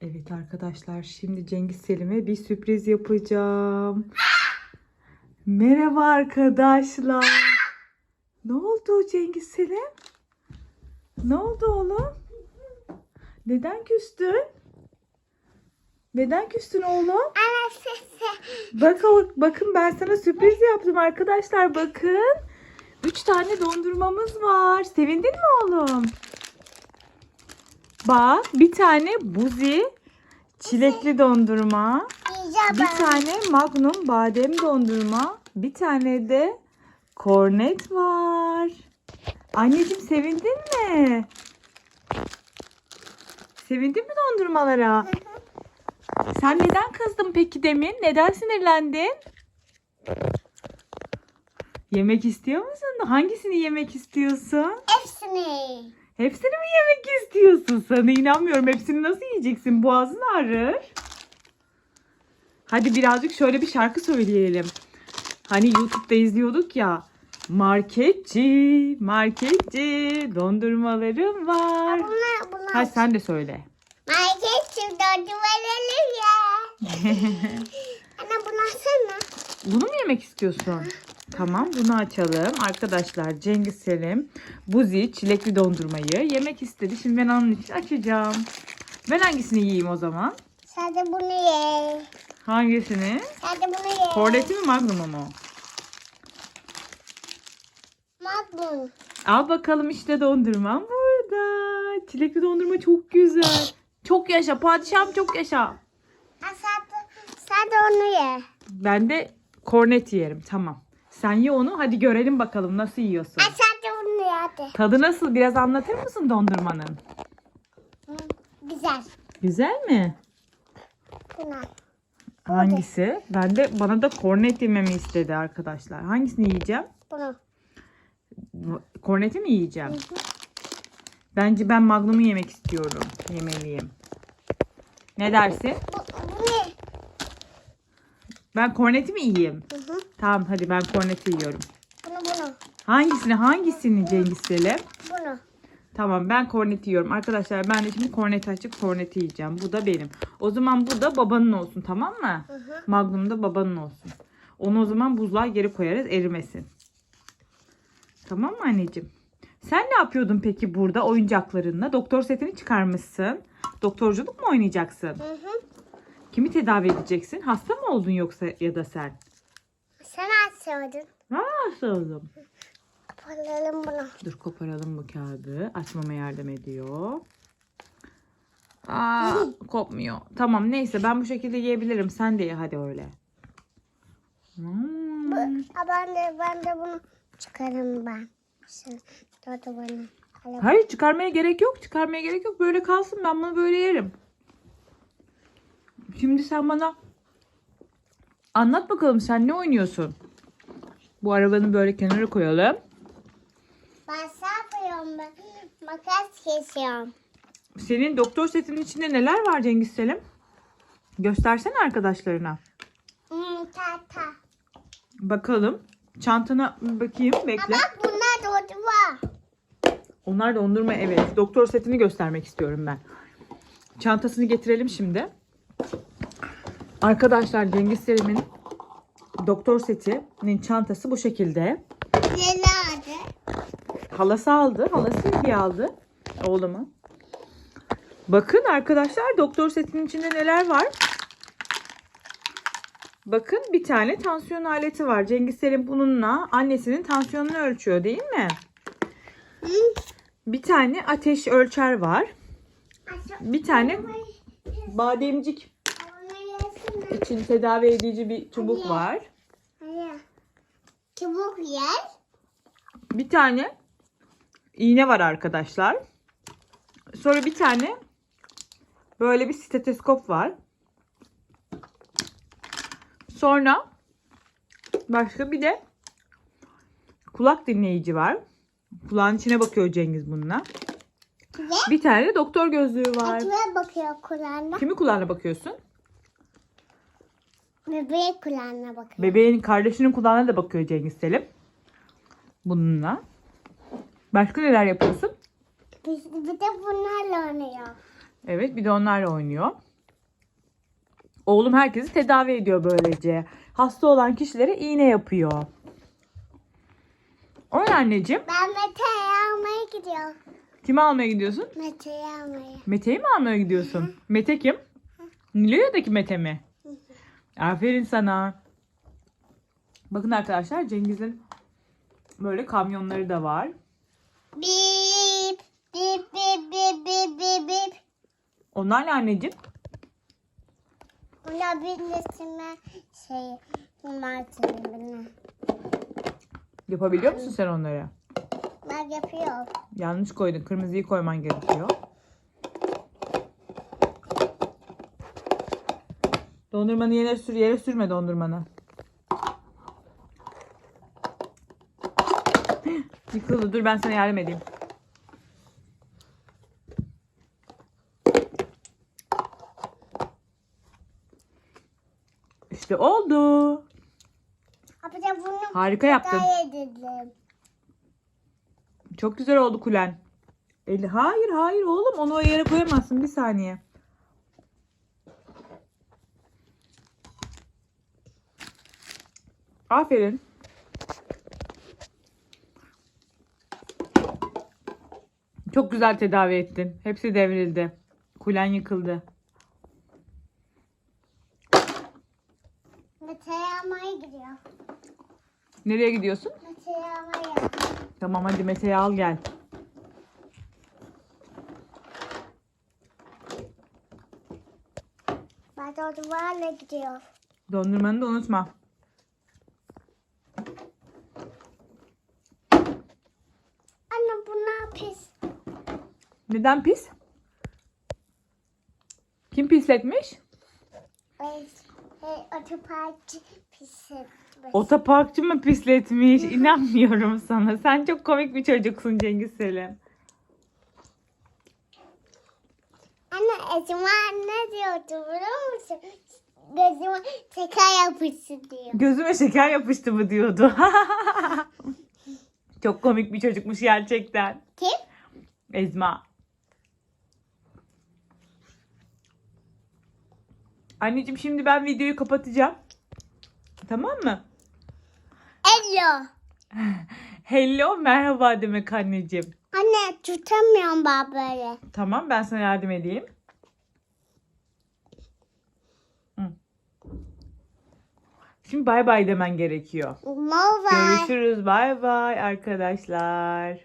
Evet arkadaşlar şimdi Cengiz Selim'e bir sürpriz yapacağım. Merhaba arkadaşlar. Ne oldu Cengiz Selim? Ne oldu oğlum? Neden küstün? Neden küstün oğlum? Bak, bakın ben sana sürpriz yaptım arkadaşlar bakın. Üç tane dondurmamız var. Sevindin mi oğlum? Bak bir tane buzi çilekli dondurma. Bir tane magnum badem dondurma. Bir tane de kornet var. Anneciğim sevindin mi? Sevindin mi dondurmalara? Sen neden kızdın peki demin? Neden sinirlendin? Yemek istiyor musun? Hangisini yemek istiyorsun? Hepsini. Hepsini mi yemek istiyorsun? Sana inanmıyorum. Hepsini nasıl yiyeceksin? Boğazın ağrır. Hadi birazcık şöyle bir şarkı söyleyelim. Hani YouTube'da izliyorduk ya. Marketçi, marketçi, dondurmalarım var. Bunlar bunlar. Hadi sen de söyle. Market dördü verelim ya. Ana bunu alsana. Bunu mu yemek istiyorsun? Tamam bunu açalım. Arkadaşlar Cengiz Selim buzi çilekli dondurmayı yemek istedi. Şimdi ben onun için açacağım. Ben hangisini yiyeyim o zaman? Sen de bunu ye. Hangisini? Sen de bunu ye. Korneti mi magnumu mu? Magnum. Al bakalım işte dondurmam burada. Çilekli dondurma çok güzel. Çok yaşa padişahım çok yaşa. Sen de, sen de onu ye. Ben de kornet yerim tamam. Sen ye onu hadi görelim bakalım nasıl yiyorsun. De bunu ye hadi. Tadı nasıl biraz anlatır mısın dondurmanın? Hı, güzel. Güzel mi? Bunu al. Hangisi? Ben de bana da kornet yememi istedi arkadaşlar. Hangisini yiyeceğim? Bunu. Korneti mi yiyeceğim? Bence ben magnumu yemek istiyorum. Yemeliyim. Ne dersin? Bu, bunu ye. Ben korneti mi yiyeyim? Hı hı. Tamam hadi ben korneti yiyorum. Bunu bunu. Hangisini hangisini Cengiz Selim? Bunu. Tamam ben korneti yiyorum. Arkadaşlar ben de şimdi korneti açıp korneti yiyeceğim. Bu da benim. O zaman bu da babanın olsun tamam mı? Hı hı. Magnum da babanın olsun. Onu o zaman buzluğa geri koyarız erimesin. Tamam mı anneciğim? Sen ne yapıyordun peki burada oyuncaklarınla? Doktor setini çıkarmışsın. Doktorculuk mu oynayacaksın? Hı hı. Kimi tedavi edeceksin? Hasta mı oldun yoksa ya da sen? Sen açmadın. Ha, hasta oldum. Alalım bunu. Dur koparalım bu kağıdı. Açmama yardım ediyor. Aa, kopmuyor. Tamam neyse ben bu şekilde yiyebilirim. Sen de ye hadi öyle. Hmm. Bu, ben de ben de bunu çıkarım ben. De bana. Hayır çıkarmaya gerek yok. Çıkarmaya gerek yok. Böyle kalsın ben bunu böyle yerim. Şimdi sen bana anlat bakalım sen ne oynuyorsun? Bu arabanı böyle kenara koyalım. Ben ben. Makas kesiyorum. Senin doktor setinin içinde neler var Cengiz Selim? Göstersene arkadaşlarına. Hmm. Bakalım. Çantana bakayım bekle. bak bunlar doğdu var. Onlar dondurma evet. Doktor setini göstermek istiyorum ben. Çantasını getirelim şimdi. Arkadaşlar Cengiz Selim'in doktor setinin çantası bu şekilde. Nelerdi? Halası aldı. Halası hediye aldı oğluma. Bakın arkadaşlar doktor setinin içinde neler var. Bakın bir tane tansiyon aleti var. Cengiz Selim bununla annesinin tansiyonunu ölçüyor değil mi? Hı? Bir tane ateş ölçer var. Bir tane bademcik için tedavi edici bir çubuk var. Çubuk yer. Bir tane iğne var arkadaşlar. Sonra bir tane böyle bir steteskop var. Sonra başka bir de kulak dinleyici var. Kulağın içine bakıyor Cengiz bununla. Ve Bir tane de doktor gözlüğü var. kime bakıyor kulağına? Kimi kulağına bakıyorsun? Bebeğe kulağına bakıyor. Bebeğin kardeşinin kulağına da bakıyor Cengiz Selim. Bununla. Başka neler yapıyorsun? Biz, bir de bunlarla oynuyor. Evet bir de onlarla oynuyor. Oğlum herkesi tedavi ediyor böylece. Hasta olan kişilere iğne yapıyor. O ne anneciğim? Ben Mete'yi almaya gidiyorum. Kimi almaya gidiyorsun? Mete'yi almaya. Mete'yi mi almaya gidiyorsun? Mete kim? Nilo'daki Mete mi? Aferin sana. Bakın arkadaşlar Cengiz'in böyle kamyonları da var. Bip bip bip bip bip bip bip. Onlar ne anneciğim? Buna birleştirme şey bunlar Yapabiliyor musun sen onları? Ben yapıyorum. Yanlış koydun. Kırmızıyı koyman gerekiyor. Dondurmanı yere sür, yere sürme dondurmanı. Yıkıldı. Dur ben sana yardım edeyim. İşte oldu. Yapacağım bunu Harika yaptın. edelim. Çok güzel oldu kulen. Eli, hayır hayır oğlum onu o yere koyamazsın bir saniye. Aferin. Çok güzel tedavi ettin. Hepsi devrildi. Kulen yıkıldı. Mete'yi almaya gidiyor. Nereye gidiyorsun? Mete'yi almaya. Tamam hadi Mete'yi al gel. Ben duvarla gidiyor. Dondurmanı da unutma. Anne bu ne pis? Neden pis? Kim pisletmiş? Evet. E, otoparkçı pis etmiş. Otoparkçı mı pisletmiş? İnanmıyorum sana. Sen çok komik bir çocuksun Cengiz Selim. Anne Esma ne diyordu biliyor musun? Gözüme şeker yapıştı diyor. Gözüme şeker yapıştı mı diyordu. çok komik bir çocukmuş gerçekten. Kim? Ezma. Anneciğim şimdi ben videoyu kapatacağım. Tamam mı? Ello. Hello merhaba demek anneciğim. Anne tutamıyorum ben böyle. Tamam ben sana yardım edeyim. Şimdi bay bay demen gerekiyor. Mova. Görüşürüz bay bay arkadaşlar.